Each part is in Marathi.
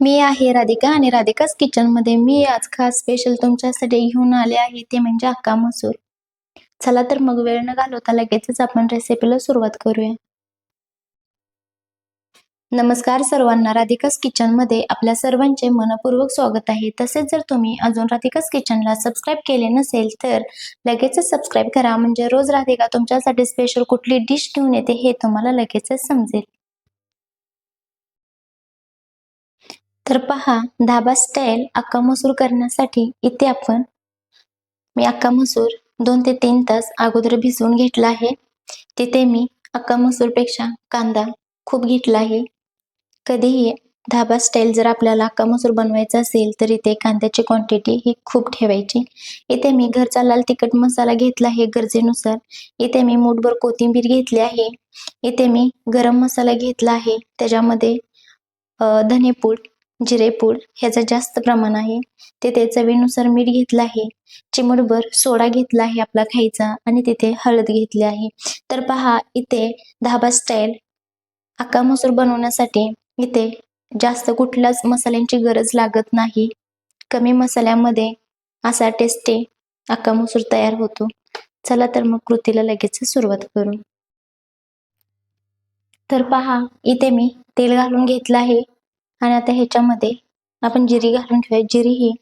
मी आहे राधिका आणि राधिकाच किचनमध्ये मी आज खास स्पेशल तुमच्यासाठी घेऊन आले आहे. ते म्हणजे अक्का मसूर. चला तर मग वेळ न घालवता लगेचच आपण रेसिपीला सुरुवात करूया. नमस्कार सर्वांना. राधिकाच किचनमध्ये आपल्या सर्वांचे मनपूर्वक स्वागत आहे. तसेच जर तुम्ही अजून राधिकाच किचनला सबस्क्राईब केले नसेल तर लगेचच सबस्क्राईब करा. म्हणजे रोज राधिका तुमच्यासाठी स्पेशल कुठली डिश घेऊन येते हे तुम्हाला लगेचच समजेल. तर पहा धाबा स्टाईल अक्का मसूर करण्यासाठी इथे आपण मी अक्का मसूर दोन ते तीन तास अगोदर भिजवून घेतला आहे. तिथे मी अक्का मसूरपेक्षा कांदा खूप घेतला आहे. कधीही धाबा स्टाईल जर आपल्याला अक्का मसूर बनवायचा असेल तर इथे कांद्याची क्वांटिटी ही खूप ठेवायची. इथे मी घरचा लाल तिखट मसाला घेतला आहे गरजेनुसार. इथे मी मूठभर कोथिंबीर घेतली आहे. इथे मी गरम मसाला घेतला आहे. त्याच्यामध्ये धनेपूड जिरेपूड ह्याचं जास्त प्रमाण आहे. तिथे चवीनुसार मीठ घेतलं आहे. चिमटभर सोडा घेतला आहे आपला खायचा आणि तिथे हळद घेतली आहे. तर पहा इथे धाबा स्टाईल अक्का मसूर बनवण्यासाठी इथे जास्त कुठल्याच मसाल्यांची गरज लागत नाही. कमी मसाल्यामध्ये असा टेस्टी अक्का मसूर तयार होतो. चला तर मग कृतीला लगेच सुरुवात करू. तर पहा इथे मी तेल घालून घेतलं आहे. आणि आता ह्याच्यामध्ये आपण जिरी घालून ठेवूया. जिरी ही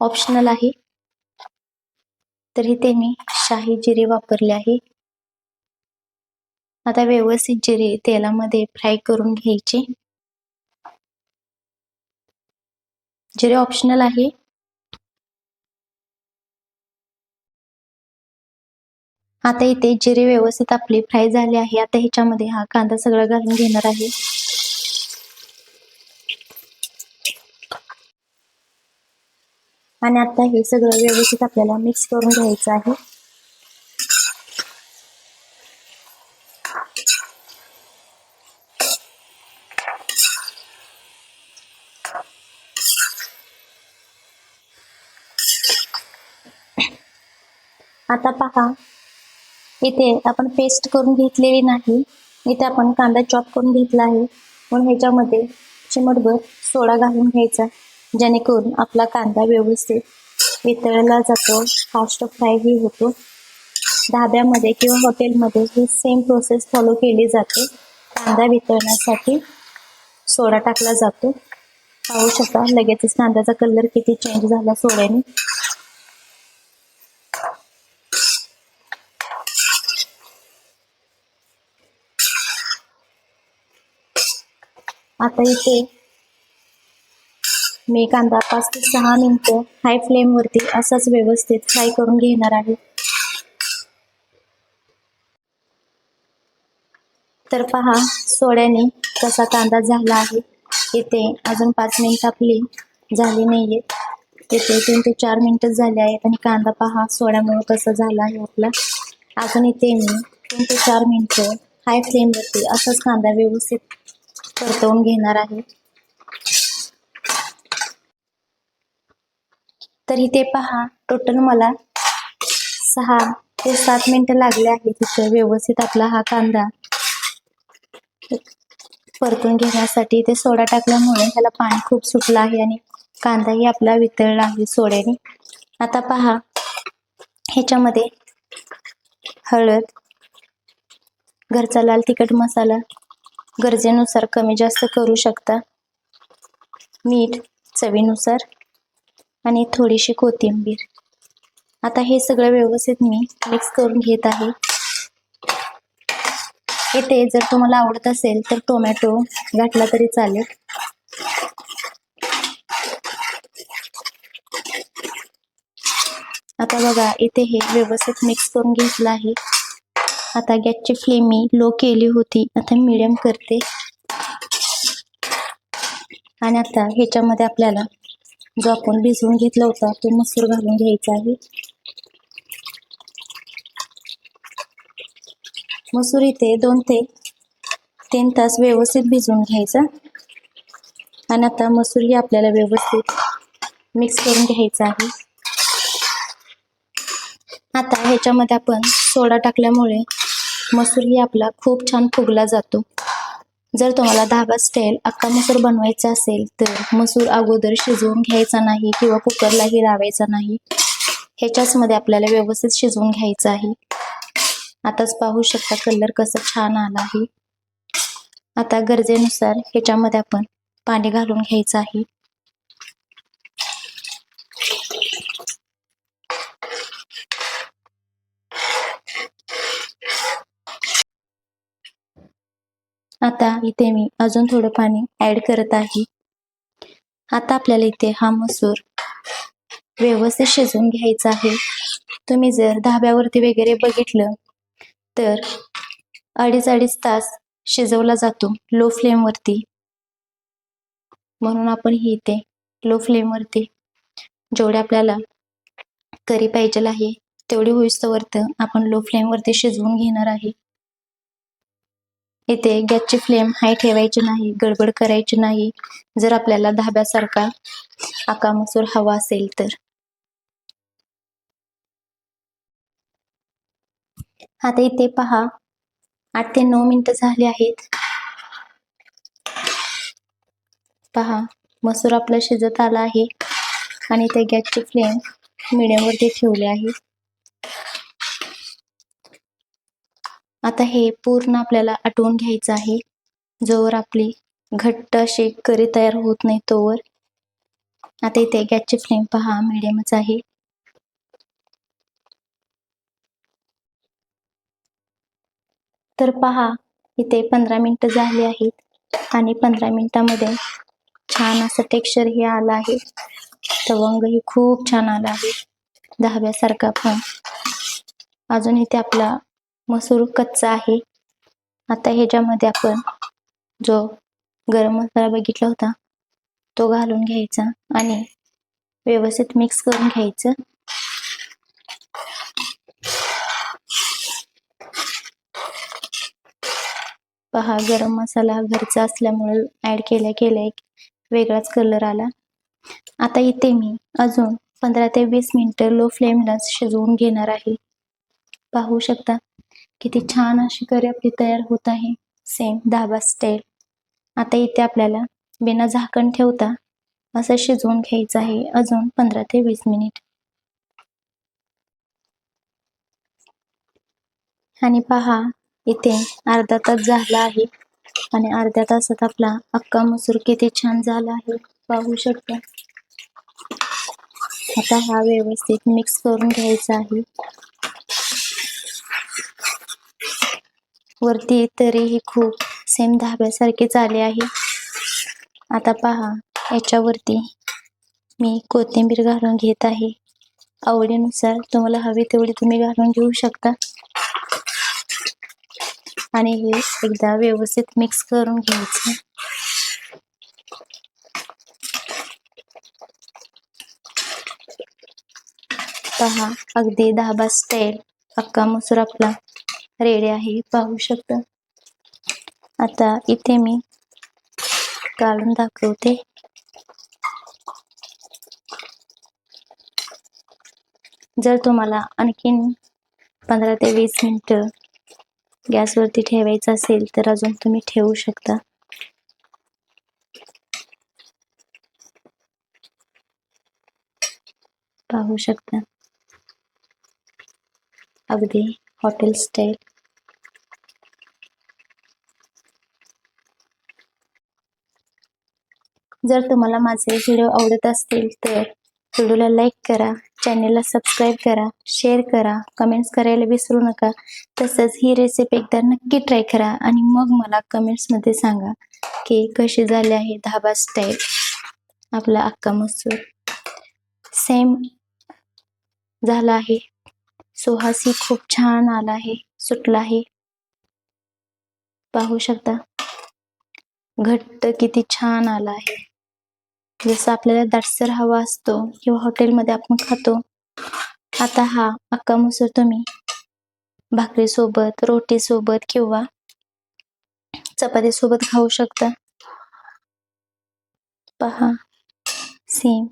ऑप्शनल आहे. तर इथे मी शाही जिरे वापरले आहे. आता व्यवस्थित जिरे तेलामध्ये फ्राय करून घ्यायचे. जिरे ऑप्शनल आहे. आता इथे जिरे व्यवस्थित आपले फ्राय झाले आहे. आता ह्याच्यामध्ये हा कांदा सगळा घालून घेणार आहे. आणि आता हे सगळं व्यवस्थित आपल्याला मिक्स करून घ्यायचं आहे. आता पहा इथे आपण पेस्ट करून घेतलेली नाही. इथे आपण कांदा चॉप करून घेतला आहे. म्हणून ह्याच्यामध्ये चिमटभर सोडा घालून घ्यायचा. जेणेकरून आपला कांदा व्यवस्थित वितळला जातो. फास्ट फ्रायही होतो. धाब्यामध्ये किंवा हॉटेलमध्ये ही सेम प्रोसेस फॉलो केली जाते. कांदा वितळण्यासाठी सोडा टाकला जातो. पाहू शकता लगेचच कांद्याचा कलर किती चेंज झाला सोड्याने. आता इथे मी कांदा पाच ते सहा मिनिटं हाय फ्लेमवरती असाच व्यवस्थित फ्राय करून घेणार आहे. तर पहा सोड्याने कसा कांदा झाला आहे. इथे अजून पाच मिनिट आपली झाली नाही आहेत इथे तीन ते चार मिनिटं झाले आहेत आणि कांदा पहा सोड्यामुळे कसा झाला आहे आपला. अजून इथे मी तीन ते चार मिनिटं हाय फ्लेमवरती असाच कांदा व्यवस्थित परतवून घेणार आहे. तर इथे पहा टोटल मला सहा ते सात मिनिटं लागले आहेत तिथे व्यवस्थित आपला हा कांदा परतून घेण्यासाठी. ते सोडा टाकल्यामुळे त्याला पाणी खूप सुटलं आहे आणि कांदाही आपला वितळला आहे सोड्याने. आता पहा ह्याच्यामध्ये हळद घरचा लाल तिखट मसाला गरजेनुसार कमी जास्त करू शकता. मीठ चवीनुसार आणि थोडीशी कोथिंबीर. आता हे सगळं व्यवस्थित मी मिक्स करून घेत आहे. इथे जर तुम्हाला आवडत असेल तर टोमॅटो घातला तरी चालेल. आता बघा इथे हे व्यवस्थित मिक्स करून घेतलं आहे. आता गॅसची फ्लेम मी लो केली होती. आता मिडियम करते. आणि आता ह्याच्यामध्ये आपल्याला जो आपण भिजवून घेतला होता तो मसूर घालून घ्यायचा आहे. मसूर इथे दोन ते तीन तास व्यवस्थित भिजवून घ्यायचा. आणि आता मसूर ही आपल्याला व्यवस्थित मिक्स करून घ्यायचा आहे. आता ह्याच्यामध्ये आपण सोडा टाकल्यामुळे मसूर ही आपला खूप छान फुगला जातो. जर तुम्हाला धाबा स्टाईल अख्खा मसूर बनवायचा असेल तर मसूर अगोदर शिजवून घ्यायचा नाही किंवा कुकरलाही लावायचा नाही. ह्याच्याच मध्ये आपल्याला व्यवस्थित शिजवून घ्यायचं आहे. आताच पाहू शकता कलर कसं छान आला आहे. आता गरजेनुसार ह्याच्यामध्ये आपण पाणी घालून घ्यायचं आहे. आता इथे मी अजून थोडं पाणी ऍड करत आहे. आता आपल्याला इथे हा मसूर व्यवस्थित शिजवून घ्यायचा आहे. तुम्ही जर धाब्यावरती वगैरे बघितलं तर अडीच अडीच तास शिजवला जातो लो फ्लेमवरती म्हणून आपण ही इथे लो फ्लेमवरती जेवढे आपल्याला करी पाहिजे आहे तेवढी होईस्तोवर आपण लो फ्लेमवरती शिजवून घेणार आहे. इथे गॅसची फ्लेम हाय ठेवायची नाही गडबड करायची नाही. जर आपल्याला धाब्यासारखा आका मसूर हवा असेल तर. आता इथे पहा आठ ते नऊ मिनिटं झाली आहेत. पहा मसूर आपला शिजत आला आहे आणि त्या गॅसची फ्लेम मिडियमवरती वरती ठेवली आहे. आता हे पूर्ण आपल्याला आटवून घ्यायचं आहे. जोवर आपली घट्ट अशी करी तयार होत नाही तोवर. आता इथे गॅसची फ्लेम पहा मिडियमच आहे. तर पहा इथे पंधरा मिनिटं झाली आहेत आणि पंधरा मिनिटामध्ये छान असं टेक्स्चर हे आलं आहे. तवंग ही खूप छान आला आहे. दहाव्यासारखा पण. अजून इथे आपला मसूर कच्चा आहे. आता ह्याच्यामध्ये आपण जो गरम मसाला बघितला होता तो घालून घ्यायचा आणि व्यवस्थित मिक्स करून घ्यायचं. पहा गरम मसाला घरचा असल्यामुळे ऍड केल्या केल्या एक वेगळाच कलर आला. आता इथे मी अजून पंधरा ते वीस मिनिटं लो फ्लेमला शिजवून घेणार आहे. पाहू शकता किती छान अशी करी आपली तयार होत आहे. सेम धाबा स्टाईल आता इथे आपल्याला बिना झाकण ठेवता असं शिजवून घ्यायचं आहे. अजून पंधरा ते वीस मिनिट आणि पहा इथे अर्धा तास झाला आहे. आणि अर्ध्या तासात आपला अक्का मसूर किती छान झाला आहे. पाहू शकता. आता हा व्यवस्थित मिक्स करून घ्यायचा आहे. वरती तरीही खूप सेम धाब्यासारखेच आले आहे. आता पहा याच्यावरती मी कोथिंबीर घालून घेत आहे. आवडीनुसार तुम्हाला हवी तेवढी तुम्ही घालून घेऊ शकता. आणि हे एकदा व्यवस्थित मिक्स करून घ्यायचं. पहा अगदी धाबा स्टाईल अक्का मसूर आपला. रेडी आहे पाहू शकता. आता इथे मी काढून दाखवते. जर तुम्हाला आणखीन पंधरा ते वीस मिनिटं गॅसवरती ठेवायचं असेल तर अजून तुम्ही ठेवू शकता. पाहू शकता. अगदी हॉटेल स्टाईल. जर तुम्हाला माझे व्हिडिओ आवडत असतील तर व्हिडिओला लाईक करा चॅनेलला सबस्क्राईब करा शेअर करा कमेंट्स करायला विसरू नका. तसंच ही रेसिपी एकदा नक्की ट्राय करा आणि मग मला कमेंट्समध्ये सांगा की कशी झाली आहे धाबा स्टाईल आपला अक्का मसूर. सेम झाला आहे. सुहासी खूप छान आला आहे सुटला आहे. पाहू शकता. घट्ट किती छान आला आहे. जसं आपल्याला दाटसर हवा असतो किंवा हॉटेलमध्ये आपण खातो. आता हा अक्का मसूर तुम्ही भाकरी सोबत रोटी सोबत किंवा चपाती सोबत खाऊ शकता. पहा सेम